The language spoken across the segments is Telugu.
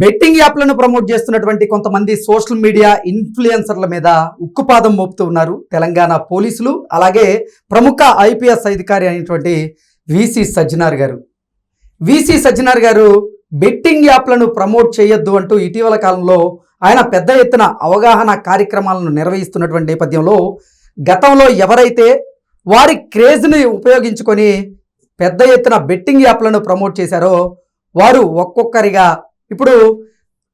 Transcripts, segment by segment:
బెట్టింగ్ యాప్లను ప్రమోట్ చేస్తున్నటువంటి కొంతమంది సోషల్ మీడియా ఇన్ఫ్లుయెన్సర్ల మీద ఉక్కుపాదం మోపుతూ ఉన్నారు. తెలంగాణ పోలీసులు అలాగే ప్రముఖ ఐపీఎస్ అధికారి అయినటువంటి విసి సజ్జనార్ గారు. విసి సజ్జనార్ గారు బెట్టింగ్ యాప్లను ప్రమోట్ చేయొద్దు అంటూ ఇటీవల కాలంలో ఆయన పెద్ద ఎత్తున అవగాహన కార్యక్రమాలను నిర్వహిస్తున్నటువంటి నేపథ్యంలో గతంలో ఎవరైతే వారి క్రేజ్ని ఉపయోగించుకొని పెద్ద ఎత్తున బెట్టింగ్ యాప్లను ప్రమోట్ చేశారో వారు ఒక్కొక్కరిగా ఇప్పుడు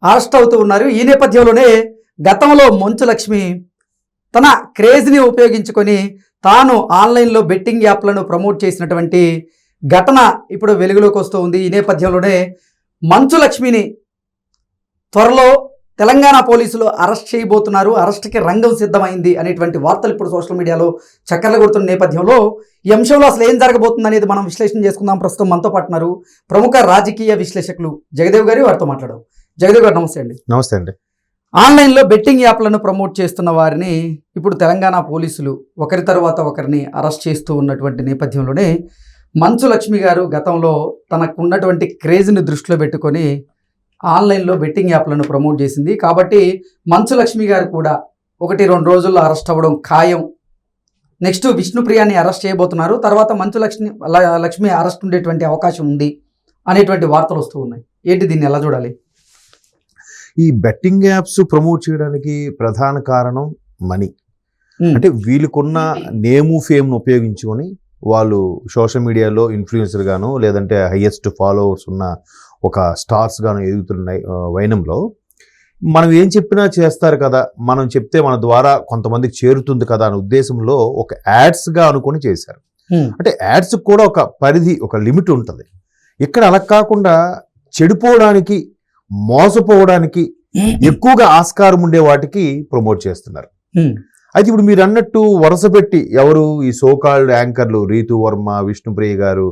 అరెస్ట్ అవుతూ ఉన్నారు. ఈ నేపథ్యంలోనే గతంలో మంచు లక్ష్మి తన క్రేజ్ని ఉపయోగించుకొని తాను ఆన్లైన్లో బెట్టింగ్ యాప్లను ప్రమోట్ చేసినటువంటి ఘటన ఇప్పుడు వెలుగులోకి వస్తూ ఉంది. ఈ నేపథ్యంలోనే మంచు లక్ష్మిని త్వరలో తెలంగాణ పోలీసులు అరెస్ట్ చేయబోతున్నారు. అరెస్ట్కి రంగం సిద్ధమైంది అనేటువంటి వార్తలు ఇప్పుడు సోషల్ మీడియాలో చక్కర్లు కొడుతున్న నేపథ్యంలో ఈ అంశంలో అసలు ఏం జరగబోతుంది అనేది మనం విశ్లేషణ చేసుకుందాం. ప్రస్తుతం మనతో పాటున్నారు ప్రముఖ రాజకీయ విశ్లేషకులు జగదేవ్ గారి. వారితో మాట్లాడడం జగదేవ్ గారు నమస్తే అండి. నమస్తే అండి. ఆన్లైన్లో బెట్టింగ్ యాప్లను ప్రమోట్ చేస్తున్న వారిని ఇప్పుడు తెలంగాణ పోలీసులు ఒకరి తర్వాత ఒకరిని అరెస్ట్ చేస్తూ ఉన్నటువంటి నేపథ్యంలోనే మంచు లక్ష్మి గారు గతంలో తనకున్నటువంటి క్రేజ్ని దృష్టిలో పెట్టుకొని ఆన్లైన్లో బెట్టింగ్ యాప్లను ప్రమోట్ చేసింది. కాబట్టి మంచు లక్ష్మి గారు కూడా ఒకటి రెండు రోజుల్లో అరెస్ట్ అవ్వడం ఖాయం. నెక్స్ట్ విష్ణుప్రియాని అరెస్ట్ చేయబోతున్నారు. తర్వాత మంచు లక్ష్మి లక్ష్మి అరెస్ట్ ఉండేటువంటి అవకాశం ఉంది అనేటువంటి వార్తలు వస్తూ ఉన్నాయి. ఏంటి దీన్ని ఎలా చూడాలి? ఈ బెట్టింగ్ యాప్స్ ప్రమోట్ చేయడానికి ప్రధాన కారణం మనీ. అంటే వీళ్ళకున్న నేము ఫేమ్ను ఉపయోగించుకొని వాళ్ళు సోషల్ మీడియాలో ఇన్ఫ్లుయెన్సర్ గాను లేదంటే హైయెస్ట్ ఫాలోవర్స్ ఉన్న ఒక స్టార్స్ గాను ఎదుగుతున్నాయి వైనంలో మనం ఏం చెప్పినా చేస్తారు కదా మనం చెప్తే మన ద్వారా కొంతమందికి చేరుతుంది కదా అనే ఉద్దేశంలో ఒక యాడ్స్గా అనుకొని చేశారు అంటే యాడ్స్ కూడా ఒక పరిధి ఒక లిమిట్ ఉంటుంది ఇక్కడ అలా కాకుండా చెడిపోవడానికి మోసపోవడానికి ఎక్కువగా ఆస్కారం ఉండే వాటికి ప్రమోట్ చేస్తున్నారు. అయితే ఇప్పుడు మీరు అన్నట్టు వరుస పెట్టి ఎవరు ఈ సోకాల్డ్ యాంకర్లు రీతు వర్మ విష్ణుప్రియ గారు.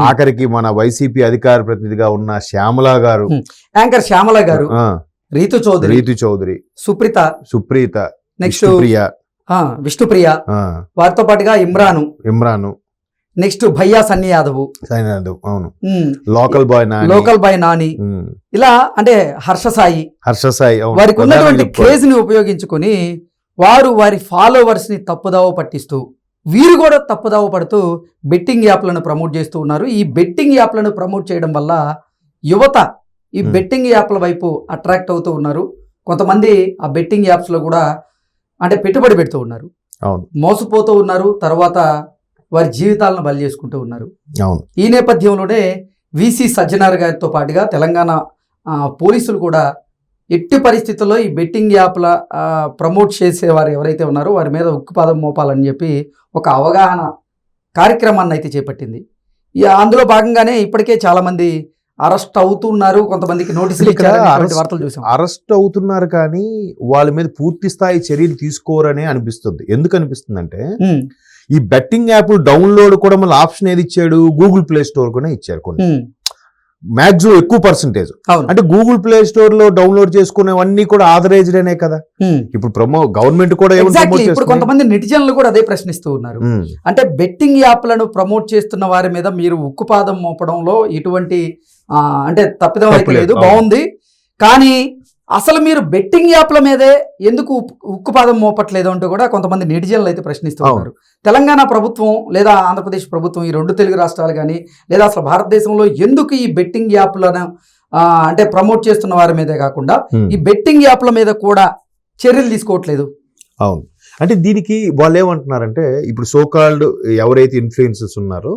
ఆఖరికి మన వైసీపీ అధికార ప్రతినిధిగా ఉన్న శ్యామల గారు. Hmm. యాంకర్ శ్యామల గారు రీతు చౌదరి. రీతు చౌదరి. సుప్రీత. సుప్రీత నెక్స్ట్ ఆ, విష్ణుప్రియ. వారితో పాటుగా ఇమ్రాను. ఇమ్రాన్. నెక్స్ట్ భయ్యా సన్నీ యాదవ్. సైనాథ్ అవును. ఉమ్, local boy Nani. Local boy Nani. ఇలా అంటే హర్ష సాయి. హర్ష సాయి. వారికి ఉన్నటువంటి. క్రేజ్ని ఉపయోగించుకొని వారు వారి ఫాలోవర్స్ని తప్పుదావ పట్టిస్తూ వీరు కూడా తప్పుదావ పడుతూ బెట్టింగ్ యాప్లను ప్రమోట్ చేస్తూ ఉన్నారు. ఈ బెట్టింగ్ యాప్లను ప్రమోట్ చేయడం వల్ల యువత ఈ. బెట్టింగ్ యాప్ల వైపు అట్రాక్ట్ అవుతూ ఉన్నారు. కొంతమంది ఆ బెట్టింగ్ యాప్స్లో కూడా అంటే పెట్టుబడి పెడుతూ ఉన్నారు. అవును. మోసపోతూ ఉన్నారు. తర్వాత వారి జీవితాలను బలి చేసుకుంటూ ఉన్నారు. అవును. ఈ నేపథ్యంలోనే విసి సజ్జనార్ గారితో పాటుగా తెలంగాణ పోలీసులు కూడా ఎట్టి పరిస్థితుల్లో ఈ బెట్టింగ్ యాప్ల ప్రమోట్ చేసేవారు ఎవరైతే ఉన్నారో వారి మీద ఉక్కుపాదం మోపాలని చెప్పి ఒక అవగాహన కార్యక్రమాన్ని అయితే చేపట్టింది. అందులో భాగంగానే ఇప్పటికే చాలా మంది అరెస్ట్ అవుతున్నారు కొంతమందికి నోటీసులు వార్తలు చూసాం. అరెస్ట్ అవుతున్నారు కానీ వాళ్ళ మీద పూర్తి స్థాయి చర్యలు తీసుకోరనే అనిపిస్తుంది. ఎందుకు అనిపిస్తుంది అంటే ఉమ్, ఈ బెట్టింగ్ యాప్ డౌన్లోడ్ కూడా మళ్ళీ ఆప్షన్ ఏది ఇచ్చాడు? గూగుల్ ప్లే స్టోర్ కూడా ఇచ్చారు కొన్ని. ఉమ్, మాక్సిమం ఎక్కువ పర్సంటేజ్. అంటే గూగుల్ ప్లే స్టోర్లో డౌన్లోడ్ చేసుకునేవన్నీ కూడా ఆథరైజ్డ్ అనే కదా. ఇప్పుడు ప్రమో గవర్నమెంట్ కూడా ఇప్పుడు? కొంతమంది నెటిజన్లు కూడా అదే ప్రశ్నిస్తూ ఉన్నారు. అంటే బెట్టింగ్ యాప్లను ప్రమోట్ చేస్తున్న వారి మీద మీరు ఉక్కుపాదం మోపడంలో ఎటువంటి అంటే తప్పిదం అయితే లేదు. బాగుంది. కానీ అసలు మీరు బెట్టింగ్ యాప్ల మీదే ఎందుకు ఉక్కుపాదం మోపట్లేదు అంటూ కూడా కొంతమంది నెటిజన్లు అయితే ప్రశ్నిస్తూ అవును. ఉన్నారు తెలంగాణ ప్రభుత్వం లేదా ఆంధ్రప్రదేశ్ ప్రభుత్వం ఈ రెండు తెలుగు రాష్ట్రాలు కానీ లేదా అసలు భారతదేశంలో ఎందుకు ఈ బెట్టింగ్ యాప్లను అంటే ప్రమోట్ చేస్తున్న వారి మీదే కాకుండా. ఈ బెట్టింగ్ యాప్ల మీద కూడా చర్యలు తీసుకోవట్లేదు అవును అంటే దీనికి వాళ్ళు ఏమంటున్నారంటే ఇప్పుడు సోకాల్డ్ ఎవరైతే ఇన్ఫ్లుయెన్సెస్ ఉన్నారో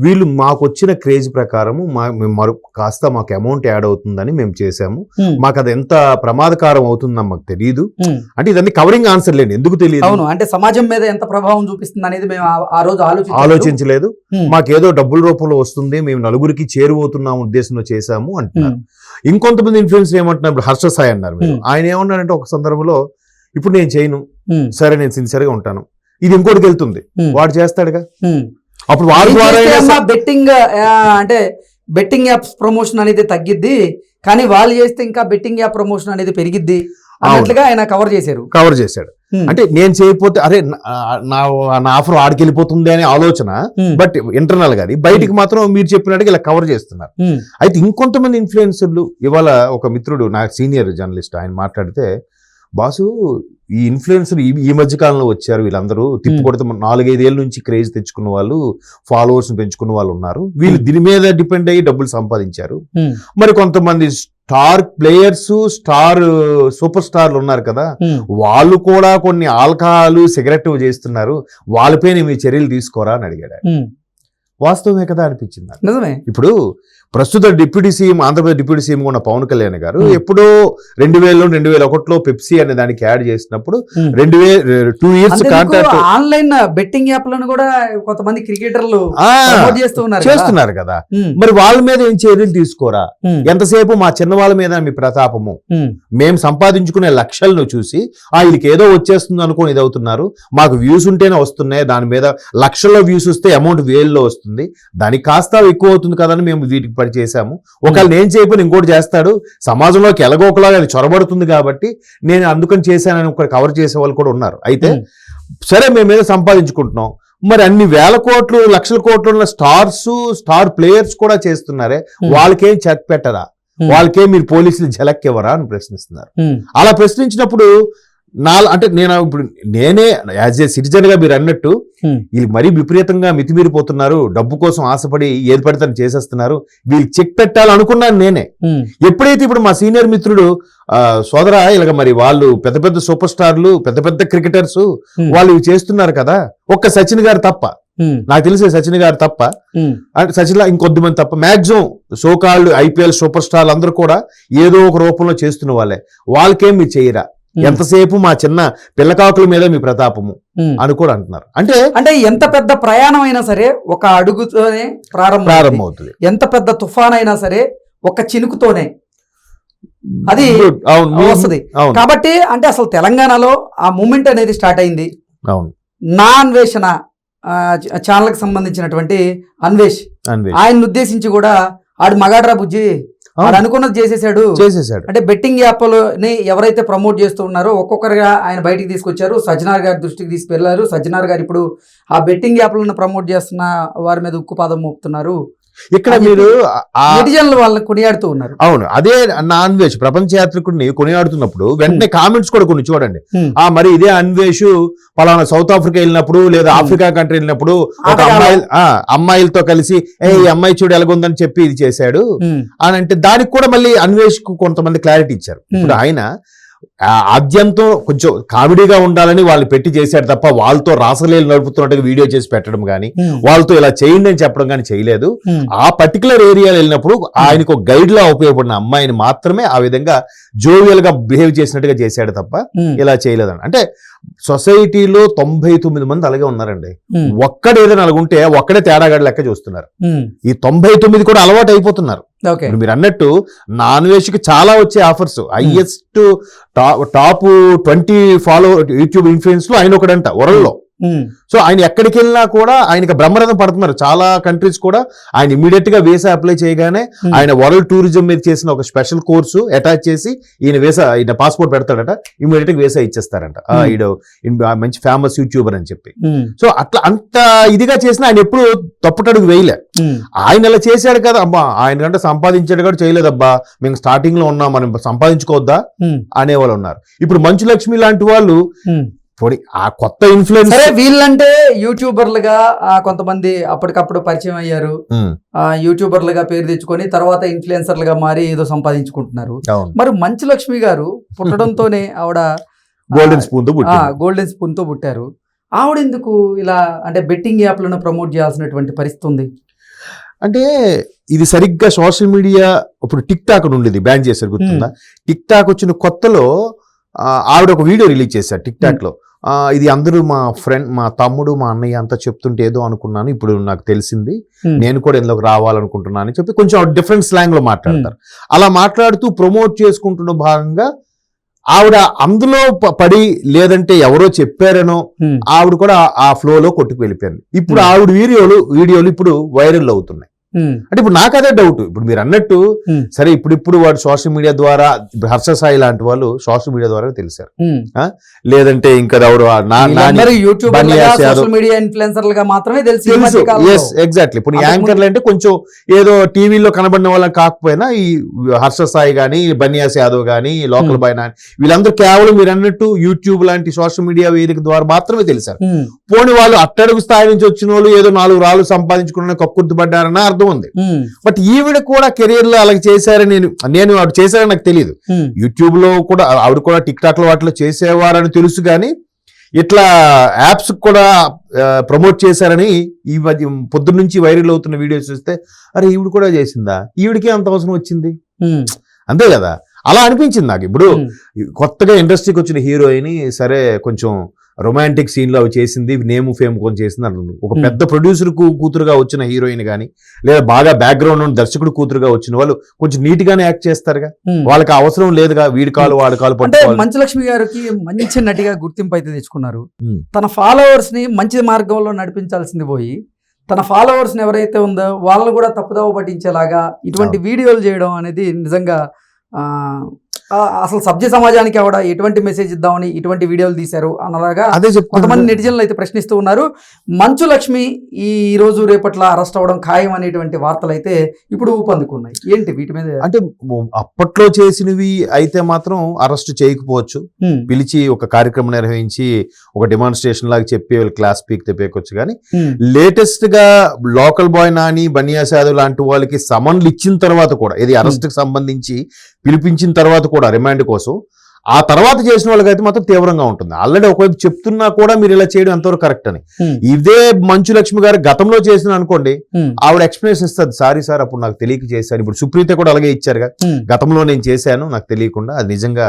వీళ్ళు మాకు వచ్చిన క్రేజ్ ప్రకారము మా మేము మరో కాస్త మాకు అమౌంట్ యాడ్ అవుతుందని మేము చేసాము మాకు అది ఎంత ప్రమాదకారం అవుతుందని మాకు తెలియదు. అంటే ఇదన్నీ కవరింగ్ ఆన్సర్ లేండి. ఎందుకు తెలియదు అవును అంటే సమాజం మీద ఎంత ప్రభావం చూపిస్తుంది అనేది మేము ఆ- రోజు ఆలోచించలేదు. ఉమ్, మాకేదో డబ్బుల రూపంలో వస్తుంది మేము నలుగురికి చేరువవుతున్నాం ఉద్దేశంలో చేశాము అంటున్నారు. ఇంకొంతమంది ఇన్ఫ్లుయెన్స్ ఏమంటున్నారు? ఇప్పుడు హర్ష సాయి అన్నారు. ఆయన ఏమన్నారంటే ఒక సందర్భంలో ఇప్పుడు నేను చేయను. సరే నేను సిన్సియర్గా ఉంటాను. ఇది ఇంకోటికి వెళ్తుంది వాడు చేస్తాడుగా. అప్పుడు వాడి ద్వారా బెట్టింగ్ అంటే బెట్టింగ్ యాప్స్ ప్రమోషన్ అనేది తగ్గిద్ది. కానీ వాళ్ళు చేస్తే ఇంకా బెట్టింగ్ యాప్ ప్రమోషన్ అనేది పెరిగిద్ది అన్నట్లుగా ఆయన కవర్ చేశారు. కవర్ చేశాడు. అంటే నేను చేయకపోతే అరే నా- నా ఆఫర్ ఆడికి వెళ్ళిపోతుంది అనే ఆలోచన బట్ ఇంటర్నల్గా. బయటికి మాత్రం మీరు చెప్పినట్టుగా ఇలా కవర్ చేస్తున్నారు. అయితే ఇంకొంతమంది ఇన్ఫ్లుయెన్సర్లు ఇవాళ ఒక మిత్రుడు నా సీనియర్ జర్నలిస్ట్ ఆయన మాట్లాడితే బాసు ఈ ఇన్ఫ్లుయెన్సర్ ఈ మధ్య కాలంలో వచ్చారు వీళ్ళందరూ. తిప్పు కొడితే నాలుగైదేళ్ళ నుంచి క్రేజ్ తెచ్చుకున్న వాళ్ళు ఫాలోవర్స్ పెంచుకున్న వాళ్ళు ఉన్నారు. వీళ్ళు దీని మీద డిపెండ్ అయ్యి డబ్బులు సంపాదించారు. మరి కొంతమంది స్టార్ ప్లేయర్స్ స్టార్ సూపర్ స్టార్లు ఉన్నారు కదా. వాళ్ళు కూడా కొన్ని ఆల్కహాల్ సిగరెట్ చేస్తున్నారు. వాళ్ళపైన మీ చర్యలు తీసుకోరా అని అడిగాడు. వాస్తవమే కదా అనిపించింది. నిజమే. ఇప్పుడు ప్రస్తుత deputy CM Andhra Pradesh deputy CM ఉన్న పవన్ కళ్యాణ్ గారు. ఎప్పుడో రెండు వేలలో రెండు వేల ఒకటిలో పెప్సీ అనే దానికి యాడ్ చేసినప్పుడు. రెండు వేల two years contact online betting యాప్లను కూడా కొంతమంది క్రికెటర్లు. చేస్తున్నారు కదా. మరి వాళ్ళ మీద ఏం చర్యలు తీసుకోరా? ఎంతసేపు మా చిన్న వాళ్ళ మీద మీ ప్రతాపము? మేము సంపాదించుకునే లక్షలను చూసి ఆ వీళ్ళకి ఏదో వచ్చేస్తుంది అనుకోని ఇది అవుతున్నారు. మాకు వ్యూస్ ఉంటేనే వస్తున్నాయి. దాని మీద లక్షల్లో వ్యూస్ వస్తే అమౌంట్ వేల్లో వస్తుంది. దానికి కాస్త ఎక్కువ అవుతుంది కదని మేము వీటికి పని చేశాము. ఒకవేళ నేను చేయకపోతే ఇంకోటి చేస్తాడు. సమాజంలోకి ఎలాగోకలాగా అది చొరబడుతుంది కాబట్టి నేను అందుకని చేశానని ఒకటి కవర్ చేసే వాళ్ళు కూడా ఉన్నారు. అయితే సరే మేము ఏదో సంపాదించుకుంటున్నాం. మరి అన్ని వేల కోట్లు లక్షల కోట్లు ఉన్న స్టార్స్ స్టార్ ప్లేయర్స్ కూడా చేస్తున్నారే. వాళ్ళకేం చెక్ పెట్టరా? వాళ్ళకేం మీరు పోలీసులు ఝలక్ ఇవ్వరా అని ప్రశ్నిస్తున్నారు. అలా ప్రశ్నించినప్పుడు నా అంటే నేను ఇప్పుడు నేనే యాజ్ ఏ సిటిజన్గా మీరు అన్నట్టు. వీళ్ళు మరీ విపరీతంగా మితిమీరిపోతున్నారు. డబ్బు కోసం ఆశపడి ఏది పడితే చేసేస్తున్నారు. వీళ్ళు చెక్ పెట్టాలనుకున్నాను నేనే. ఎప్పుడైతే ఇప్పుడు మా సీనియర్ మిత్రుడు సోదరా ఇలాగ మరి వాళ్ళు పెద్ద పెద్ద సూపర్ స్టార్లు పెద్ద పెద్ద క్రికెటర్స్. వాళ్ళు ఇవి చేస్తున్నారు కదా ఒక్క సచిన్ గారు తప్ప. నాకు తెలిసే సచిన్ గారు తప్ప. సచిన్ లా ఇంకొద్ది మంది తప్ప. మాక్సిమం సోకాళ్ళు ఐపీఎల్ సూపర్ స్టార్లు అందరూ కూడా ఏదో ఒక రూపంలో చేస్తున్న వాళ్ళే. వాళ్ళకేం మీరు చేయరా? ఎంతసేపు మా చిన్న పిల్లకాకుల మీద మీ ప్రతాపము. అని కూడా అంటున్నారు. అంటే అంటే ఎంత పెద్ద ప్రయాణం అయినా సరే ఒక అడుగుతోనే ప్రారంభం ప్రారంభం అవుతుంది ఎంత పెద్ద తుఫాన్ అయినా సరే ఒక చినుకుతోనే. అది వస్తది. కాబట్టి అంటే అసలు తెలంగాణలో ఆ మూమెంట్ అనేది స్టార్ట్ అయింది. అవును. నా అన్వేషణ ఛానల్కి సంబంధించినటువంటి అన్వేష్. ఆయన్ని ఉద్దేశించి కూడా ఆడు మగాడ్రా బుజ్జి అనుకున్నది చేసేసాడు. చేసేసాడు. అంటే బెట్టింగ్ యాప్లని ఎవరైతే ప్రమోట్ చేస్తూ ఉన్నారో ఒక్కొక్కరుగా ఆయన బయటికి తీసుకొచ్చారు. సజ్జనార్ గారి దృష్టికి తీసుకెళ్ళారు. సజ్జనార్ గారు ఇప్పుడు ఆ బెట్టింగ్ యాప్లను ప్రమోట్ చేస్తున్న వారి మీద ఉక్కుపాదం మోపుతున్నారు. ఇక్కడ మీరు నెటిజన్లు వాళ్ళని కొనియాడుతూ ఉన్నారు అవును అదే నా అన్వేష్ ప్రపంచ యాత్రికుడిని కొనియాడుతున్నప్పుడు వెంటనే కామెంట్స్ కూడా కొన్ని చూడండి. ఆ మరి ఇదే అన్వేష్ పలానా సౌత్ ఆఫ్రికా వెళ్ళినప్పుడు లేదా. ఆఫ్రికా కంట్రీ వెళ్ళినప్పుడు ఒక. అమ్మాయి ఆ, అమ్మాయిలతో కలిసి ఏ ఈ అమ్మాయి చూడు ఎలాగుందని చెప్పి ఇది చేశాడు అని అంటే దానికి కూడా మళ్ళీ అన్వేష్కు కొంతమంది క్లారిటీ ఇచ్చారు ఇప్పుడు ఆయన ఆద్యంతో కొంచెం కామెడీగా ఉండాలని వాళ్ళు పెట్టి చేశాడు తప్ప వాళ్ళతో రాసలేలు నడుపుతున్నట్టుగా వీడియో చేసి పెట్టడం కానీ వాళ్ళతో ఇలా చేయండి అని చెప్పడం కానీ చేయలేదు. ఆ పర్టికులర్ ఏరియాలో వెళ్ళినప్పుడు ఆయనకు ఒక గైడ్ లా ఉపయోగపడిన అమ్మాయిని మాత్రమే ఆ విధంగా జోవియల్గా బిహేవ్ చేసినట్టుగా చేశాడు తప్ప ఇలా చేయలేదని అంటే సొసైటీలో తొంభై తొమ్మిది మంది అలాగే ఉన్నారండి. ఉమ్, ఒక్కడు ఏదైనా అలాగుంటే ఒక్కడే తేడాగాడు లెక్క చూస్తున్నారు. ఈ తొంభై తొమ్మిది కూడా అలవాటు అయిపోతున్నారు ఇప్పుడు మీరు అన్నట్టు నాన్కి చాలా వచ్చే offers. Highest top twenty follow YouTube ఇన్ఫ్లుయెన్స్లో ఆయన ఒకడంట వరల్డ్లో సో ఆయన ఎక్కడికి వెళ్ళినా కూడా ఆయనకి బ్రహ్మరథం పడుతున్నారు. చాలా కంట్రీస్ కూడా ఆయన ఇమీడియట్గా వీసా అప్లై చేయగానే Hmm. ఆయన వరల్డ్ టూరిజం మీద చేసిన ఒక స్పెషల్ కోర్సు అటాచ్ చేసి ఈయన వీసా ఈయన పాస్పోర్ట్ పెడతాడట. ఇమీడియట్గా వీసా ఇచ్చేస్తారంట. Hmm. ఈడు మంచి ఫేమస్ యూట్యూబర్ అని చెప్పి. సో అట్లా అంత ఇదిగా చేసిన ఆయన ఎప్పుడు తప్పుటడుగు వేయలే. ఆయన ఇలా చేశాడు కదా. అబ్బా ఆయన కంటే సంపాదించాడు కూడా చేయలేదబ్బా. మేము స్టార్టింగ్లో ఉన్నాం మనం సంపాదించుకోవద్దా ఉమ్, అనేవాళ్ళు ఉన్నారు. ఇప్పుడు మంచు లక్ష్మి లాంటి వాళ్ళు పోనీ ఆ కొత్త ఇన్ఫ్లుయెన్స్ వీళ్ళంటే యూట్యూబర్లుగా ఆ, కొంతమంది అప్పటికప్పుడు పరిచయం అయ్యారు. ఆ, యూట్యూబర్లుగా పేరు తెచ్చుకొని తర్వాత ఇన్ఫ్లుయెన్సర్లుగా మారి ఏదో సంపాదించుకుంటున్నారు. మరి మంచు లక్ష్మి గారు పుట్టడంతోనే ఆవిడ గోల్డెన్ స్పూన్తో. గోల్డెన్ స్పూన్తో పుట్టారు. ఆవిడ ఎందుకు ఇలా అంటే బెట్టింగ్ యాప్లను ప్రమోట్ చేయాల్సినటువంటి పరిస్థితి ఉంది? అంటే ఇది సరిగ్గా సోషల్ మీడియా ఇప్పుడు టిక్ టాక్ ఉండేది బ్యాన్ చేశారు గుర్తుందా? టిక్ టాక్ వచ్చిన కొత్తలో ఆవిడ ఒక వీడియో రిలీజ్ చేశారు టిక్ టాక్లో ఇది అందరూ మా ఫ్రెండ్ మా తమ్ముడు మా అన్నయ్య అంతా చెప్తుంటే ఏదో అనుకున్నాను ఇప్పుడు నాకు తెలిసింది. నేను కూడా ఇందులోకి రావాలనుకుంటున్నాను అని చెప్పి కొంచెం డిఫరెంట్ స్లాంగ్లో మాట్లాడతారు అలా మాట్లాడుతూ ప్రమోట్ చేసుకుంటున్న భాగంగా ఆవిడ అందులో పడి లేదంటే ఎవరో చెప్పారనో ఆవిడ కూడా ఆ ఫ్లో లో కొట్టుకు వెళ్ళిపోయింది. ఇప్పుడు. ఆవిడ వీడియోలు వీడియోలు ఇప్పుడు వైరల్ అవుతున్నాయి. అంటే ఇప్పుడు నాకు అదే డౌట్ ఇప్పుడు మీరు అన్నట్టు ఉమ్, సరే ఇప్పుడు ఇప్పుడు వాడు సోషల్ మీడియా ద్వారా హర్ష సాయి లాంటి వాళ్ళు సోషల్ మీడియా ద్వారా తెలిసారు. ఉమ్. లేదంటే ఇంకా ఎవరు యూట్యూబ్. సోషల్ మీడియా ఇన్ఫ్లుయెన్సర్లుగా మాత్రమే తెలిసి. ఎస్ ఎగ్జాక్ట్లీ ఇప్పుడు యాంకర్లు అంటే కొంచెం ఏదో టీవీలో కనబడిన వాళ్ళని కాకపోయినా ఈ హర్ష సాయి గానీ బన్యాస్ యాదవ్ గానీ లోకల్ Hmm. బాయ్ నాని వీళ్ళందరూ కేవలం మీరు అన్నట్టు యూట్యూబ్ లాంటి సోషల్ మీడియా వేదిక ద్వారా మాత్రమే తెలిసారు. పోని వాళ్ళు అట్టడుగు స్థాయి నుంచి వచ్చిన వాళ్ళు ఏదో నాలుగు రాళ్ళు సంపాదించుకున్న కక్కుర్తిపడ్డారన్న అర్థం ఉంది. బట్ ఈవిడ కూడా కెరీర్లో అలాగే చేశారని నేను నేను ఆవిడ చేశారని నాకు తెలియదు యూట్యూబ్లో కూడా ఆవిడ కూడా టిక్ టాక్లో వాటిలో చేసేవారని తెలుసు కానీ ఇట్లా యాప్స్ కూడా ప్రమోట్ చేశారని ఈ మధ్య పొద్దున్న నుంచి వైరల్ అవుతున్న వీడియోస్ చూస్తే అరే ఈవిడ కూడా చేసిందా? ఈవిడికి అంత అవసరం వచ్చింది. అంతే కదా? అలా అనిపించింది నాకు. ఇప్పుడు కొత్తగా ఇండస్ట్రీకి వచ్చిన హీరోయిన్ సరే కొంచెం రొమాంటిక్ సీన్లో అవి చేసింది నేమ్ ఫేమ్ కొంచెం చేసింది అంటున్నారు ఒక Hmm. పెద్ద ప్రొడ్యూసర్ కూతురుగా వచ్చిన హీరోయిన్ కానీ లేదా బాగా బ్యాక్గ్రౌండ్ ఉన్న దర్శకుడు కూతురుగా వచ్చిన వాళ్ళు కొంచెం నీట్ గానే యాక్ట్ చేస్తారుగా ఉమ్. వాళ్ళకి అవసరం లేదుగా వీడి కాలు వాడి కాలు అంటే పట్టుకోవాలి మంచులక్ష్మి గారికి మంచి నటిగా గుర్తింపు అయితే తెచ్చుకున్నారు. తన ఫాలోవర్స్ని మంచి మార్గంలో నడిపించాల్సింది పోయి తన ఫాలోవర్స్ ఎవరైతే ఉందో వాళ్ళని కూడా తప్పుదోవ పట్టించేలాగా ఇటువంటి వీడియోలు చేయడం అనేది నిజంగా అసలు సభ్య సమాజానికి ఎవడ ఎటువంటి మెసేజ్ ఇద్దామని ఇటువంటి వీడియోలు తీశారు అన్నలాగా అదే కొంతమంది నెటిజన్లు అయితే ప్రశ్నిస్తూ ఉన్నారు. మంచు లక్ష్మి ఈ రోజు రేపట్ల అరెస్ట్ అవ్వడం ఖాయం అనేటువంటి వార్తలు అయితే ఇప్పుడు ఊపందుకున్నాయి. ఏంటి వీటి మీద? అంటే అప్పట్లో చేసినవి అయితే మాత్రం అరెస్ట్ చేయకపోవచ్చు. పిలిచి ఒక కార్యక్రమం నిర్వహించి ఒక డెమాన్స్ట్రేషన్ లాగా చెప్పి వాళ్ళు క్లాస్ పీక్ తెప్పేయకొచ్చు కానీ లేటెస్ట్గా లోకల్ బాయ్ నాని బనియాస్ యాదవ్ లాంటి వాళ్ళకి సమన్లు ఇచ్చిన తర్వాత కూడా ఇది అరెస్ట్కి సంబంధించి పిలిపించిన తర్వాత కూడా రిమాండ్ కోసం ఆ తర్వాత చేసిన వాళ్ళకైతే మాత్రం తీవ్రంగా ఉంటుంది. ఆల్రెడీ ఒకవైపు చెప్తున్నా కూడా మీరు ఇలా చేయడం ఎంతవరకు కరెక్ట్ అని. ఇదే మంచు లక్ష్మి గారు గతంలో చేసిన అనుకోండి ఆవిడ ఎక్స్ప్లెనేషన్ ఇస్తుంది సారీ సార్ అప్పుడు నాకు తెలియక చేశాను. ఇప్పుడు సుప్రీత కూడా అలాగే ఇచ్చారుగా గతంలో నేను చేశాను నాకు తెలియకుండా అది నిజంగా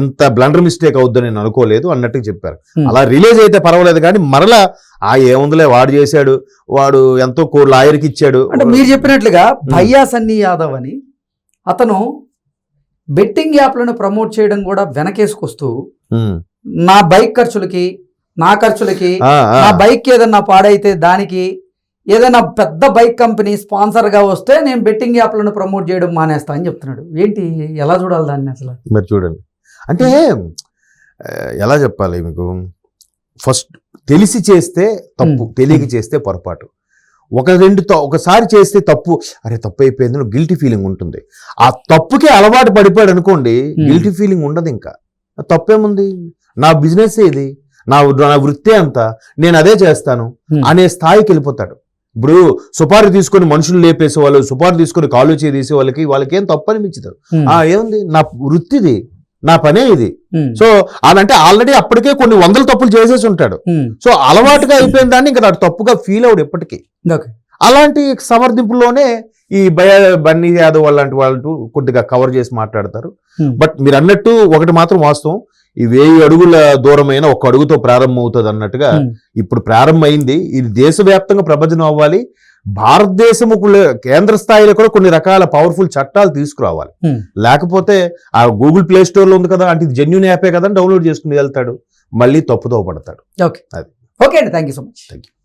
ఎంత బ్లండర్ మిస్టేక్ అవుద్దని నేను అనుకోలేదు అన్నట్టు చెప్పారు. అలా రిలీజ్ అయితే పర్వాలేదు కానీ మరలా ఆ ఏముందిలే వాడు చేశాడు వాడు ఎంతో కో లాయర్కి ఇచ్చాడు. అంటే మీరు చెప్పినట్లుగా భయ్యా సన్నీ యాదవ్ అని అతను బెట్టింగ్ యాప్లను ప్రమోట్ చేయడం కూడా వెనకేసుకొస్తూ. నా బైక్ ఖర్చులకి నా ఖర్చులకి. నా బైక్ ఏదన్నా పాడైతే దానికి ఏదైనా పెద్ద బైక్ కంపెనీ స్పాన్సర్గా వస్తే నేను బెట్టింగ్ యాప్లను ప్రమోట్ చేయడం మానేస్తా అని చెప్తున్నాడు. ఏంటి? ఎలా చూడాలి దాన్ని అసలు? మరి చూడండి. అంటే ఎలా చెప్పాలి మీకు? ఫస్ట్ తెలిసి చేస్తే తప్పు. తెలియక చేస్తే పొరపాటు. ఒక రెండు ఒకసారి చేస్తే తప్పు. అరే తప్పు అయిపోయింది గిల్టీ ఫీలింగ్ ఉంటుంది. ఆ తప్పుకే అలవాటు పడిపోయాడు అనుకోండి Hmm. గిల్టీ ఫీలింగ్ ఉండదు ఇంకా. తప్పేముంది? నా బిజినెస్ ఇది? నా నా వృత్తే అంత? నేను అదే చేస్తాను? Hmm. అనే స్థాయికి వెళ్ళిపోతాడు. ఇప్పుడు సుపారీ తీసుకొని మనుషులు లేపేసే వాళ్ళు సుపారీ తీసుకొని కాలు చేయి తీసే వాళ్ళకి వాళ్ళకి ఏం తప్పు అనిపించదు ఉమ్, ఆ ఏముంది? నా వృత్తిది. నా పనే ఇది. సో అదంటే ఆల్రెడీ అప్పటికే కొన్ని వందల తప్పులు చేసేసి ఉంటాడు. సో అలవాటుగా అయిపోయిన దాన్ని ఇంకా నాకు తప్పుగా ఫీల్ అవుడు ఎప్పటికీ. అలాంటి సమర్థింపులోనే ఈ భయ బన్నీ యాదవ్ అలాంటి వాళ్ళు కొద్దిగా కవర్ చేసి మాట్లాడతారు. బట్ మీరు అన్నట్టు ఒకటి మాత్రం వాస్తవం. ఈ వెయ్యి అడుగుల దూరమైన ఒక అడుగుతో ప్రారంభం అవుతుంది అన్నట్టుగా ఇప్పుడు ప్రారంభమైంది. ఇది దేశవ్యాప్తంగా ప్రపంచం అవ్వాలి. భారతదేశము కూడా- కేంద్ర స్థాయిలో కూడా కొన్ని రకాల పవర్ఫుల్ చట్టాలు తీసుకురావాలి. లేకపోతే ఆ గూగుల్ ప్లే స్టోర్లో ఉంది కదా అంటే ఇది జెన్యున్ యాపే కదా డౌన్లోడ్ చేసుకుని వెళ్తాడు. మళ్ళీ తప్పుతో పడతాడు. ఓకే అండి. Thank you so much thank you